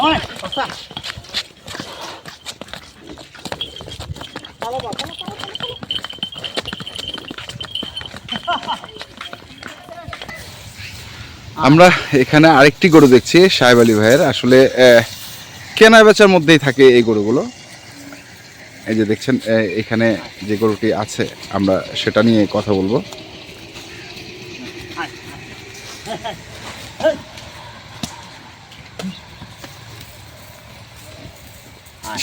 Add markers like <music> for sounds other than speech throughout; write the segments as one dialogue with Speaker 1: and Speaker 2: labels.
Speaker 1: <laughs> আমরা এখানে আরেকটি গরু দেখছি, সাহেব আলী ভাইয়ের। আসলে কেনা বেচার মধ্যেই থাকে এই গরুগুলো। এই যে দেখছেন এখানে যে গরুটি আছে, আমরা সেটা নিয়ে কথা বলব।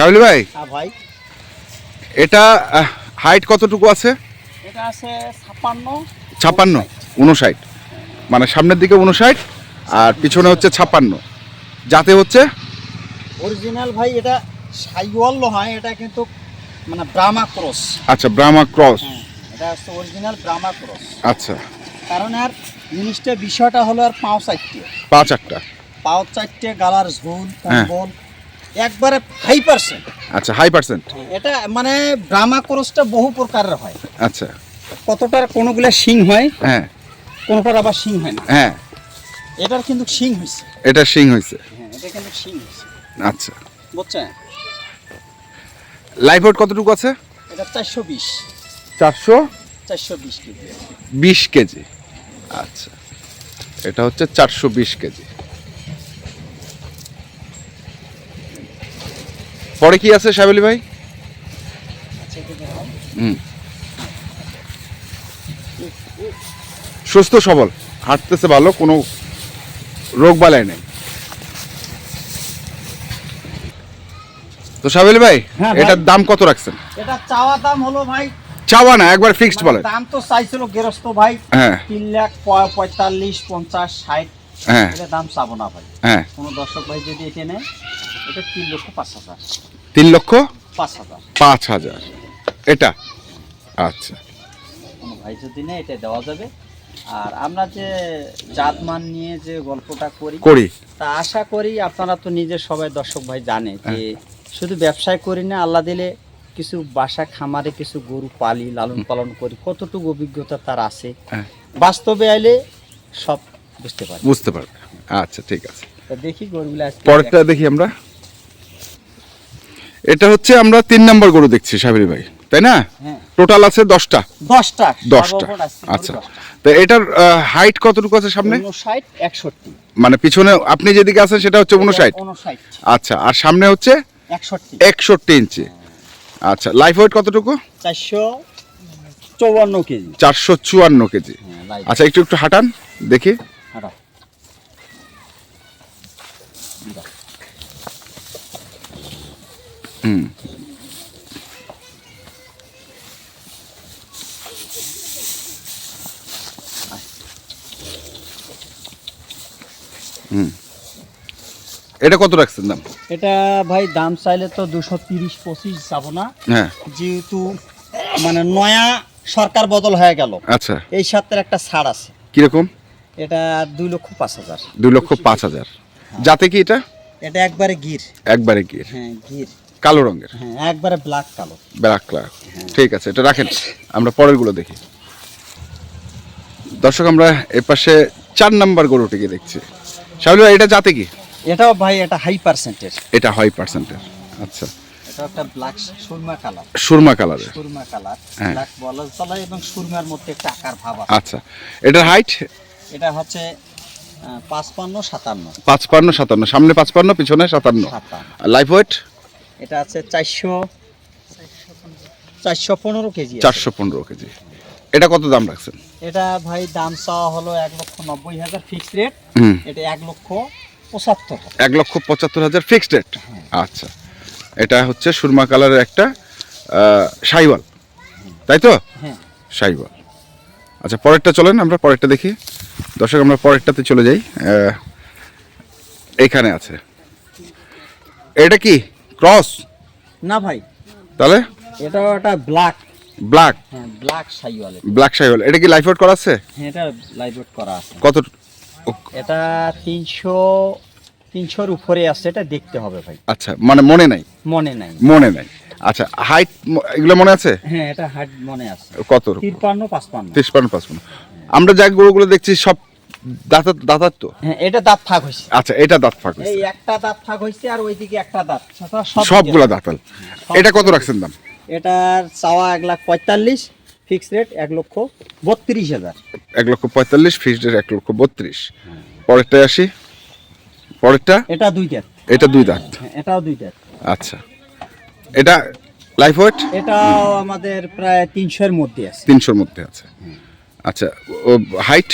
Speaker 1: আলী ভাই?
Speaker 2: হ্যাঁ ভাই।
Speaker 1: এটা হাইট কতটুকু আছে?
Speaker 2: এটা আছে ছাপ্পান্ন।
Speaker 1: ছাপ্পান্ন উনষাট মানে সামনের দিকে উনষাট আর পিছনে হচ্ছে ছাপ্পান্ন। যাতে হচ্ছে?
Speaker 2: অরিজিনাল ভাই এটা সাইওয়াল হয় এটা কিন্তু মানে ব্রাহ্মা ক্রস।
Speaker 1: আচ্ছা ব্রাহ্মা ক্রস।
Speaker 2: হ্যাঁ এটা হচ্ছে অরিজিনাল ব্রাহ্মা ক্রস।
Speaker 1: আচ্ছা।
Speaker 2: কারণ আর জিনিসটা বিষয়টা হলো আর পাও চারটে।
Speaker 1: পাঁচ আটটা
Speaker 2: পাও চারটে গালার ঝোল
Speaker 1: হ্যাঁ।
Speaker 2: কম্বল একবারে হাই পার্সেন্ট
Speaker 1: আচ্ছা হাই পার্সেন্ট
Speaker 2: এটা মানে ব্রাহ্মা ক্রসটা বহু প্রকারের হয়।
Speaker 1: আচ্ছা।
Speaker 2: কতটার কোনোগুলা শিং হয়
Speaker 1: হ্যাঁ।
Speaker 2: কোনোটার আবার শিং হয় না।
Speaker 1: হ্যাঁ।
Speaker 2: এটার কিন্তু শিং হয়েছে
Speaker 1: এটা সিং হয়েছে
Speaker 2: হ্যাঁ এটা কিন্তু শিং হয়েছে
Speaker 1: আচ্ছা।
Speaker 2: বুঝছেন?
Speaker 1: লাইফ ওয়েট কতটুকু আছে?
Speaker 2: এটা চারশো বিশ।
Speaker 1: চারশো?
Speaker 2: চারশো বিশ কেজি।
Speaker 1: বিশ কেজি। আচ্ছা। এটা হচ্ছে চারশো বিশ কেজি। পরে কি আছে সাবেলি ভাই?
Speaker 2: আচ্ছা
Speaker 1: হুম। সুস্থ সবল। হাঁটতেছে ভালো কোনো রোগ বালাই নেই। তো সাবেল ভাই
Speaker 2: হ্যাঁ
Speaker 1: এটার দাম কত রাখছেন?
Speaker 2: এটা চাওয়া দাম হলো ভাই।
Speaker 1: চাওয়া না একবার ফিক্সড বলেন।
Speaker 2: দাম তো চাইছিল গেরস্ত ভাই।
Speaker 1: হ্যাঁ।
Speaker 2: তিন লাখ পঁয়তাল্লিশ পঞ্চাশ ষাট।
Speaker 1: হ্যাঁ।
Speaker 2: এটা দাম চাবো না ভাই।
Speaker 1: হ্যাঁ।
Speaker 2: কোনো দর্শক ভাই যদি এটা নেয় এটা তিন লক্ষ পাঁচ হাজার।
Speaker 1: তিন লক্ষ?
Speaker 2: পাঁচ হাজার।
Speaker 1: এটা? আচ্ছা।
Speaker 2: কোনো ভাই যদি নেয় এটা দেওয়া যাবে। আর আমরা যে জাতমান নিয়ে যে গল্পটা করি
Speaker 1: করি।
Speaker 2: তা আশা করি আপনারা তো নিজের সবাই দর্শক ভাই জানে যে শুধু ব্যবসায় করি না আল্লাহ দিলে কিছু বাসা খামারে কিছু গরু পালি লালন পালন করি কতটুকু অভিজ্ঞতা তার আছে?
Speaker 1: হ্যাঁ।
Speaker 2: বাস্তবে আইলে সব বুঝতে পারি
Speaker 1: বুঝতে পারবে। আচ্ছা ঠিক আছে।
Speaker 2: তা দেখি গরুগুলো
Speaker 1: পরেরটা দেখি আমরা। এটা হচ্ছে আমরা তিন নম্বর গরু দেখছি সাবির ভাই। তাই না?
Speaker 2: হ্যাঁ।
Speaker 1: টোটাল আছে দশটা।
Speaker 2: দশটা।
Speaker 1: দশটা। আচ্ছা। তো এটার হাইট কতটুকু আছে সামনে?
Speaker 2: একষট্টি।
Speaker 1: মানে পিছনে আপনি যেদিকে আছেন সেটা হচ্ছে উনষাট।
Speaker 2: উনষাট।
Speaker 1: আচ্ছা আর সামনে হচ্ছে?
Speaker 2: একষট্টি।
Speaker 1: ইঞ্চি। আচ্ছা লাইফ ওয়েট কতটুকু?
Speaker 2: চারশো চৌবান্ন কেজি।
Speaker 1: চারশো চুয়ান্ন কেজি।
Speaker 2: হ্যাঁ
Speaker 1: আচ্ছা একটু একটু হাঁটান দেখি।
Speaker 2: হাঁটাও।
Speaker 1: হুম। হুম এটা কত রাখছেন দাম?
Speaker 2: এটা ভাই দাম চাইলে তো দুশো তিরিশ পঁচিশ যাব না।
Speaker 1: হ্যাঁ।
Speaker 2: যেহেতু মানে নয়া সরকার বদল হয়ে গেল।
Speaker 1: আচ্ছা।
Speaker 2: এই সাথের একটা ছাড় আছে।
Speaker 1: কীরকম?
Speaker 2: এটা দুই লক্ষ পাঁচ হাজার।
Speaker 1: দুই লক্ষ পাঁচ হাজার। যাতে কি এটা?
Speaker 2: এটা একবারে গির।
Speaker 1: একবারে গিয়ে
Speaker 2: হ্যাঁ গির।
Speaker 1: কালো রঙের?
Speaker 2: হ্যাঁ একবারে ব্ল্যাক কালো।
Speaker 1: ব্ল্যাক কালার ঠিক আছে এটা রাখেন। আমরা পরেরগুলো দেখি। দর্শক আমরা এপাশে চার নাম্বার গরুটিকে দেখছি। শাহুল ভাই এটা যাতে কি?
Speaker 2: এটাও ভাই এটা হাই পার্সেন্টেজ
Speaker 1: এটা হাই পার্সেন্টেজ আচ্ছা।
Speaker 2: এটা একটা ব্ল্যাক সুরমা কালার
Speaker 1: সুরমা কালারের
Speaker 2: সুরমা কালার
Speaker 1: হ্যাঁ।
Speaker 2: ব্ল্যাক বলা চলে এবং সুরমার মধ্যে একটা আকার ভাব আছে।
Speaker 1: আচ্ছা। এটার হাইট
Speaker 2: এটা হচ্ছে পাঁচপান্ন সাতান্ন।
Speaker 1: পাঁচপান্ন সাতান্ন। সামনে পাঁচপান্ন পিছনে সাতান্ন।
Speaker 2: সাতান্ন।
Speaker 1: লাইফ ওয়েট
Speaker 2: এটা আছে চারশো চারশো পনেরো কেজি
Speaker 1: চারশো পনেরো কেজি। এটা কত দাম রাখছেন?
Speaker 2: এটা ভাই দাম চাওয়া হলো এক লক্ষ নব্বই হাজার ফিক্সড রেট এটা এক লক্ষ পঁচাত্তর
Speaker 1: এক লক্ষ পঁচাত্তর হাজার ফিক্সড রেট আচ্ছা। এটা হচ্ছে সুরমা কালারের একটা সাইওয়াল। তাই তো?
Speaker 2: হ্যাঁ।
Speaker 1: সাইওয়াল। আচ্ছা পরেরটা চলেন আমরা পরেরটা দেখি। দর্শক আমরা পরেরটাতে চলে যাই। এখানে আছে। এটা কি? ক্রস?
Speaker 2: না ভাই।
Speaker 1: তাহলে?
Speaker 2: এটা একটা ব্ল্যাক।
Speaker 1: ব্ল্যাক।
Speaker 2: হ্যাঁ ব্ল্যাক সাইওয়ালে
Speaker 1: ব্ল্যাক সাইওয়াল এটা কি লাইফ আউট করা আছে?
Speaker 2: হ্যাঁ এটা লাইভ করা আছে।
Speaker 1: কত?
Speaker 2: এটা তিনশো তিনশোর উপরে আছে এটা দেখতে হবে ভাই।
Speaker 1: আচ্ছা মানে মনে নাই?
Speaker 2: মনে নাই।
Speaker 1: মনে নাই। আচ্ছা হাইট এগুলো মনে আছে?
Speaker 2: হ্যাঁ এটা হাইট মনে আছে।
Speaker 1: কত?
Speaker 2: তিরপান্ন পাঁচপান্ন।
Speaker 1: তিপ্পান্ন পাঁচপান্ন। আমরা যা গরুগুলো দেখছি সব দাঁতার দাঁতার তো?
Speaker 2: হ্যাঁ এটা দাঁত ফাঁক হয়েছে।
Speaker 1: আচ্ছা এটা দাঁত ফাঁক
Speaker 2: এই একটা দাঁত ফাঁক হয়েছে আর ওইদিকে একটা দাঁত।
Speaker 1: সবগুলা দাঁতাল। এটা কত রাখছেন দাম?
Speaker 2: এটার চাওয়া এক লাখ পঁয়তাল্লিশ ফিক্স রেট এক লক্ষ বত্রিশ হাজার।
Speaker 1: এক লক্ষ পঁয়তাল্লিশ ফিক্সড এক লক্ষ বত্রিশ। পরেরটায় আসি। পরেরটা?
Speaker 2: এটা দুই দাঁত।
Speaker 1: এটা দুই দাঁত।
Speaker 2: হ্যাঁ, এটাও দুই দাঁত।
Speaker 1: আচ্ছা। এটা লাইফ ওয়েট
Speaker 2: এটাও আমাদের প্রায় তিনশোর মধ্যে আছে।
Speaker 1: তিনশোর মধ্যে আছে। আচ্ছা হাইট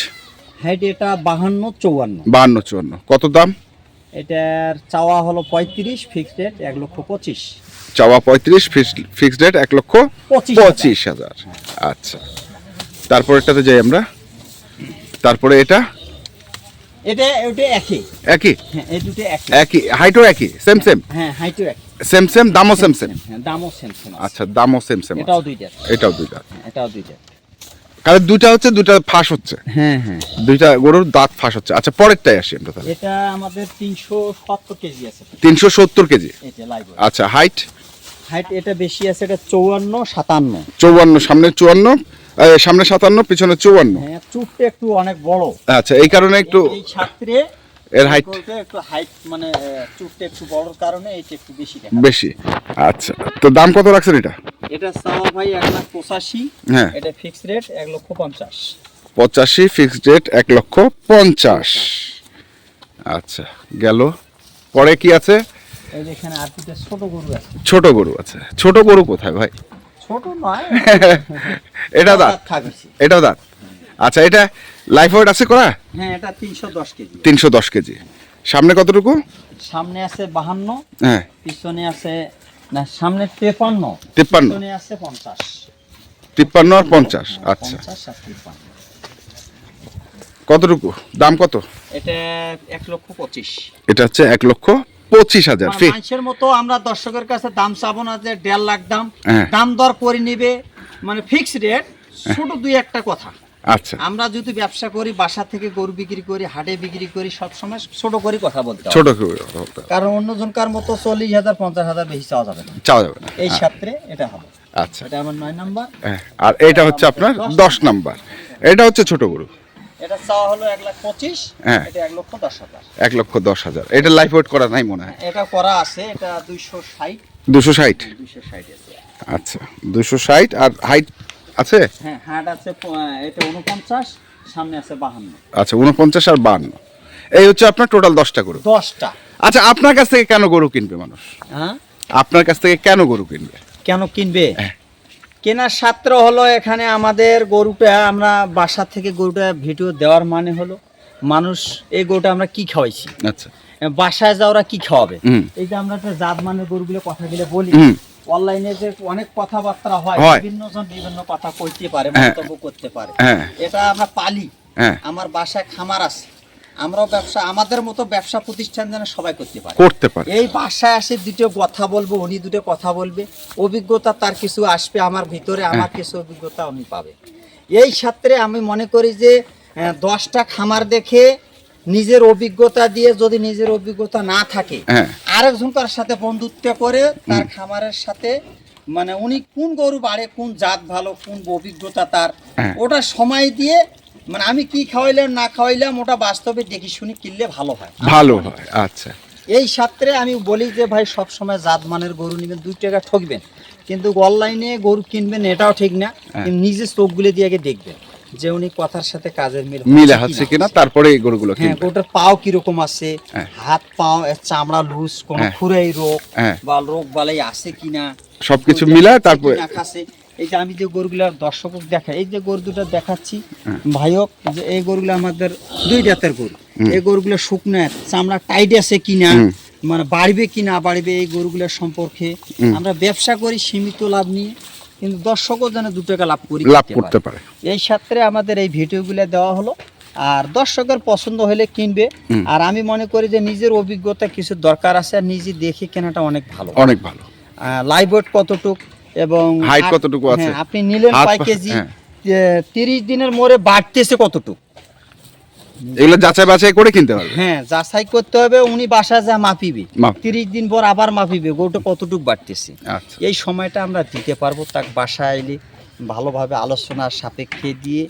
Speaker 2: হাইট এটা বাহান্ন চৌয়ান্ন।
Speaker 1: বাহান্ন চুয়ান্ন। কত দাম?
Speaker 2: এটার চাওয়া হলো পঁয়ত্রিশ ফিক্স রেট এক লক্ষ পঁচিশ।
Speaker 1: চাওয়া পঁয়ত্রিশ ফিক্সড রেট এক লক্ষ
Speaker 2: পঁচিশ হাজার।
Speaker 1: আচ্ছা। তারপরেরটাতে যাই আমরা। তারপরে এটা?
Speaker 2: এটা ওটা একই।
Speaker 1: একই?
Speaker 2: হ্যাঁ এই দুটো একই।
Speaker 1: একই। হাইটও একই? সেম সেম
Speaker 2: হ্যাঁ হাইটও একই।
Speaker 1: সেম সেম দামও সেম সেম
Speaker 2: হ্যাঁ দামও সেম সেম
Speaker 1: আচ্ছা দামও সেম সেম
Speaker 2: এটাও দুই
Speaker 1: এটাও দুই দাঁত
Speaker 2: হ্যাঁ, এটাও দুই দাঁত
Speaker 1: কারণ দুইটা হচ্ছে দুইটা ফাঁস হচ্ছে।
Speaker 2: হ্যাঁ হ্যাঁ।
Speaker 1: দুইটা গরুর দাঁত ফাঁস হচ্ছে। আচ্ছা পরেরটাই আসি আমরা তাহলে।
Speaker 2: এটা আমাদের তিনশো সত্তর কেজি আছে।
Speaker 1: তিনশো সত্তর কেজি? আচ্ছা হাইট
Speaker 2: হাইট এটা বেশি আছে এটা চৌয়ান্ন সাতান্ন।
Speaker 1: চৌবান্ন সামনে চুয়ান্ন এই, সামনে সাতান্ন পিছনে চৌয়ান্ন।
Speaker 2: হ্যাঁ চুটটা একটু অনেক বড়।
Speaker 1: আচ্ছা এই কারণে একটু
Speaker 2: এই ছাত্রে
Speaker 1: এর height?
Speaker 2: একটু হাইট মানে চুটটা একটু বড় কারণে এটা একটু বেশি দেখা
Speaker 1: বেশি। আচ্ছা। তো দাম কত রাখছেন এটা?
Speaker 2: এটা চাওয়া ভাই এক লাখ পঁচাশি।
Speaker 1: হ্যাঁ।
Speaker 2: এটা ফিক্স রেট এক লক্ষ পঞ্চাশ।
Speaker 1: পঁচাশি ফিক্সড রেট এক লক্ষ পঞ্চাশ। আচ্ছা গেল। পরে কি আছে?
Speaker 2: এই যে এখানে আর দুটো ছোট গরু আছে।
Speaker 1: ছোট গরু আছে। ছোট গরু কোথায় ভাই?
Speaker 2: ছোট নয়। <laughs>
Speaker 1: এটা দাঁত। এটাও দাঁত। আচ্ছা এটা লাইফ ওয়েট আছে করা?
Speaker 2: হ্যাঁ এটা তিনশো দশ কেজি।
Speaker 1: তিনশো দশ কেজি। সামনে কতটুকু?
Speaker 2: সামনে আছে বাহান্ন
Speaker 1: হ্যাঁ।
Speaker 2: পিছনে আছে না সামনে তেপান্ন
Speaker 1: তিপ্পান্ন
Speaker 2: পিছনে আছে পঞ্চাশ।
Speaker 1: তিপ্পান্ন আর পঞ্চাশ আচ্ছা।
Speaker 2: পঞ্চাশ আর তিপ্পান্ন।
Speaker 1: কতটুকু? দাম কত?
Speaker 2: এটা এক লক্ষ পঁচিশ।
Speaker 1: এটা হচ্ছে এক লক্ষ পঁচিশ হাজার।
Speaker 2: মানে মানুষের মতো আমরা দর্শকের কাছে দাম চাবো না যে দেড় লাখ দাম।
Speaker 1: হ্যাঁ।
Speaker 2: দাম দর করে নিবে মানে ফিক্স রেট ছোট দুই একটা কথা।
Speaker 1: আচ্ছা।
Speaker 2: আমরা যদি ব্যবসা করি বাসা থেকে গরু বিক্রি করি হাটে বিক্রি করি সবসময় ছোট করে কথা বলতে
Speaker 1: ছোট করে।
Speaker 2: কারণ অন্যজনকার মতো চল্লিশ হাজার পঞ্চাশ হাজার বেশি চাওয়া যাবে না।
Speaker 1: চাওয়া যাবে না।
Speaker 2: এই ক্ষেত্রে এটা হবে।
Speaker 1: আচ্ছা।
Speaker 2: এটা আমার নয় নাম্বার।
Speaker 1: হ্যাঁ, আর এটা হচ্ছে আপনার দশ নাম্বার। এটা হচ্ছে ছোট গরু।
Speaker 2: এটা চাওয়া হলো এক লাখ পঁচিশ
Speaker 1: হ্যাঁ।
Speaker 2: এটা এক লক্ষ দশ হাজার।
Speaker 1: এক লক্ষ দশ হাজার। এটা লাইফ ওয়েট করা নাই মনে হয়।
Speaker 2: এটা করা আছে এটা দুইশো ষাট।
Speaker 1: দুশো ষাট।
Speaker 2: দুইশো ষাট
Speaker 1: আচ্ছা দুশো ষাট আর হাইট আছে?
Speaker 2: হ্যাঁ হাট আছে এটা উনপঞ্চাশ সামনে আছে বাহান্ন।
Speaker 1: আচ্ছা উনপঞ্চাশ আর বান্ন এই হচ্ছে আপনার টোটাল দশটা গরু।
Speaker 2: দশটা।
Speaker 1: আচ্ছা আপনার কাছ থেকে কেন গরু কিনবে মানুষ?
Speaker 2: হ্যাঁ?
Speaker 1: আপনার কাছ থেকে কেন গরু কিনবে?
Speaker 2: কেন কিনবে?
Speaker 1: হ্যাঁ।
Speaker 2: কেনার ছাত্র হলো এখানে আমাদের গরুটা আমরা বাসা থেকে গরুটা ভিডিও দেওয়ার মানে হলো মানুষ এই গরুটা আমরা কি খাওয়াইছি?
Speaker 1: আচ্ছা।
Speaker 2: বাসায় যাওয়ারা কি খাওয়াবে? এই যে আমরা একটা জাত মানের গরুগুলো কথাগুলো বলি। অনলাইনে যে অনেক কথাবার্তা হয়। বিভিন্ন জন বিভিন্ন কথা কইতে পারে
Speaker 1: হ্যাঁ।
Speaker 2: মন্তব্য করতে পারে।
Speaker 1: হ্যাঁ।
Speaker 2: এটা আমরা পালি।
Speaker 1: হ্যাঁ।
Speaker 2: আমার বাসায় খামার আছে। আমরাও ব্যবসা আমাদের মতো ব্যবসা প্রতিষ্ঠান যেন সবাই করতে পারে।
Speaker 1: করতে পারে।
Speaker 2: এই বাসায় আসে দুটো কথা বলব উনি দুটো কথা বলবে। অভিজ্ঞতা তার কিছু আসবে আমার ভিতরে আমার কিছু অভিজ্ঞতা উনি পাবে। এই ক্ষেত্রে আমি মনে করি যে দশটা খামার দেখে নিজের অভিজ্ঞতা দিয়ে যদি নিজের অভিজ্ঞতা না থাকে
Speaker 1: হ্যাঁ।
Speaker 2: আরেকজনকার সাথে বন্ধুত্ব করে তার খামারের সাথে মানে উনি কোন গরু বাড়ে কোন জাত ভালো কোন অভিজ্ঞতা তার
Speaker 1: হ্যাঁ।
Speaker 2: ওটা সময় দিয়ে মানে আমি কি খাওয়াইলাম না খাওয়াইলাম ওটা বাস্তবে দেখি শুনি কিনলে ভালো হয়
Speaker 1: ভালো হয় আচ্ছা
Speaker 2: এই সাত্রে আমি বলি যে ভাই সব সময় জাত মানের গরু নেবেন দুই টাকা ঠকবেন কিন্তু অনলাইনে গরু কিনবেন এটাও ঠিক না
Speaker 1: হ্যাঁ।
Speaker 2: নিজের চোখগুলো দিয়ে আগে দেখবেন যে উনি কথার সাথে কাজের মিল
Speaker 1: মিলে
Speaker 2: হচ্ছে কিনা।
Speaker 1: কিনা তারপরে এই গরুগুলো
Speaker 2: হ্যাঁ গরুটার পাও কীরকম আছে?
Speaker 1: হ্যাঁ।
Speaker 2: হাত পাও চামড়া লুজ কোন
Speaker 1: হ্যাঁ।
Speaker 2: খুরাই রোগ
Speaker 1: হ্যাঁ।
Speaker 2: বা রোগ বালাই আছে কিনা?
Speaker 1: সবকিছু মিলায় তারপরে
Speaker 2: কিনা এই যে আমি যে গরুগুলা দর্শক দেখা এই যে গরু দুটো দেখাচ্ছি। ভাইওক যে এই গরুগুলো আমাদের দুই জাতের গরু। এই গরুগুলো শুকনো চামড়া টাইট আছে কিনা? মানে বাড়বে কি না বাড়বে এই গরুগুলোর সম্পর্কে। আমরা ব্যবসা করি সীমিত লাভ নিয়ে। কিন্তু দর্শকও যেন দু টাকা লাভ করি
Speaker 1: লাভ করতে পারে।
Speaker 2: এই ক্ষেত্রে আমাদের এই ভিডিওগুলো দেওয়া হলো। আর দর্শকের পছন্দ হলে কিনবে। আর আমি মনে করি যে নিজের অভিজ্ঞতা কিছু দরকার আছে আর নিজে দেখে কেনাটা অনেক ভালো।
Speaker 1: অনেক ভালো।
Speaker 2: লাইভ ওয়েট কতটুক এবং হাইট
Speaker 1: কতটুকু আছে?
Speaker 2: হ্যাঁ, আপনি নিলেন
Speaker 1: পাই
Speaker 2: কেজি
Speaker 1: হ্যাঁ।
Speaker 2: তিরিশ দিনের মোড়ে বাড়তেছে কতটুক?
Speaker 1: এগুলো যাচাই বাছাই করে কিনতে পারবে?
Speaker 2: হ্যাঁ যাচাই করতে হবে উনি বাসা যা মাপিবে তিরিশ দিন পর আবার মাপিবে গরুটা কতটুক বাড়তেছে।
Speaker 1: আচ্ছা।
Speaker 2: এই সময়টা আমরা দিতে পারব তাকে বাসায় এলে ভালোভাবে আলোচনার সাপেক্ষে দিয়ে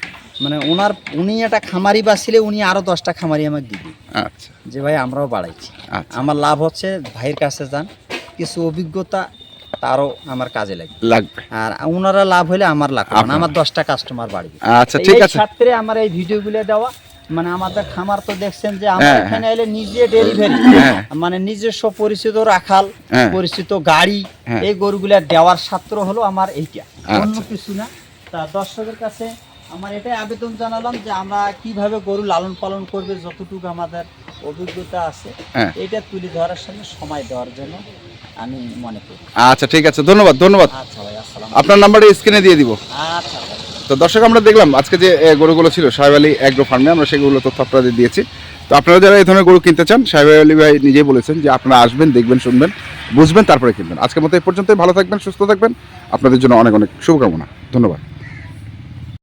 Speaker 2: মানে ওনার উনি একটা খামারি বাঁচলে উনি আরও দশটা খামারি আমাকে দিবে।
Speaker 1: আচ্ছা।
Speaker 2: যে ভাই আমরাও বাড়াইছি।
Speaker 1: আচ্ছা।
Speaker 2: আমার লাভ হচ্ছে ভাইয়ের কাছে যান কিছু অভিজ্ঞতা তারও আমার কাজে লাগে
Speaker 1: লাগবে।
Speaker 2: আর ওনারা লাভ হলে আমার লাভ হবে না, আমার দশটা কাস্টমার বাড়বে।
Speaker 1: আচ্ছা ঠিক আছে।
Speaker 2: ক্ষেত্রে আমার এই ভিডিওগুলো দেওয়া মানে আমাদের খামার তো দেখছেন যে আমার
Speaker 1: হ্যাঁ,
Speaker 2: এখানে এলে নিজে ডেলিভারি
Speaker 1: হ্যাঁ।
Speaker 2: মানে নিজস্ব পরিচিত রাখাল
Speaker 1: হ্যাঁ।
Speaker 2: পরিচিত গাড়ি
Speaker 1: হ্যাঁ।
Speaker 2: এই গরুগুলা দেওয়ার ছাত্র হলো আমার এইটা অন্য
Speaker 1: আচ্ছা।
Speaker 2: কিছু না তা দর্শকের কাছে আমার এটাই আবেদন জানালাম যে আমরা কীভাবে গরু লালন পালন করবে যতটুকু আমাদের অভিজ্ঞতা আছে
Speaker 1: হ্যাঁ।
Speaker 2: এটা তুলে ধরার সঙ্গে সময় দেওয়ার জন্য আমি মনে করি
Speaker 1: আচ্ছা ঠিক আছে ধন্যবাদ ধন্যবাদ
Speaker 2: আচ্ছা ভাই আসসালাম
Speaker 1: আপনার নাম্বারটা স্ক্রিনে দিয়ে দিব
Speaker 2: আচ্ছা
Speaker 1: তো দর্শক, আমরা দেখলাম আজকে যে গরুগুলো ছিল, সাহেব আলী অ্যাগ্রো ফার্মে আমরা সেগুলো তথ্য আপনাদের দিয়েছি। তো আপনারা যারা এই ধরনের গরু কিনতে চান, সাহেব আলী ভাই নিজেই বলেছেন যে, আপনারা আসবেন, দেখবেন, শুনবেন, বুঝবেন, তারপরে কিনবেন। আজকের মতো এই পর্যন্তই, ভালো থাকবেন, সুস্থ থাকবেন। আপনাদের জন্য অনেক অনেক শুভকামনা। ধন্যবাদ।